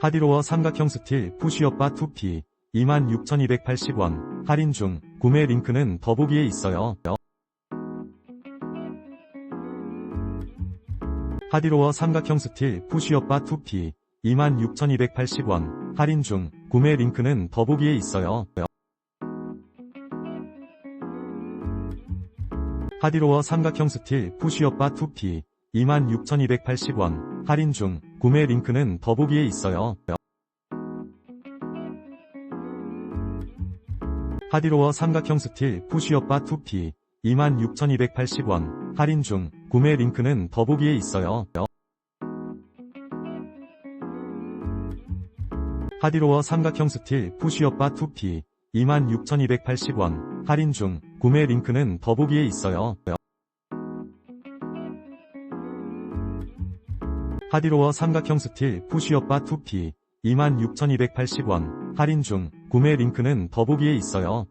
하디로어 삼각형 스틸 푸시업바 2P 26,280원 할인 중 구매 링크는 더보기에 있어요. 하디로어 삼각형 스틸 푸시업바 2P 26,280원 할인 중 구매 링크는 더보기에 있어요. 하디로어 삼각형 스틸 푸시업바 2P 26,280원 할인 중 구매 링크는 더보기에 있어요. 하디로어 삼각형 스틸 푸시업바 2P 26,280원 할인 중 구매 링크는 더보기에 있어요. 하디로어 삼각형 스틸 푸시업바 2P 26,280원 할인 중 구매 링크는 더보기에 있어요. 하디로어 삼각형 스틸 푸시업바 2P 26,280원 할인 중 구매 링크는 더보기에 있어요.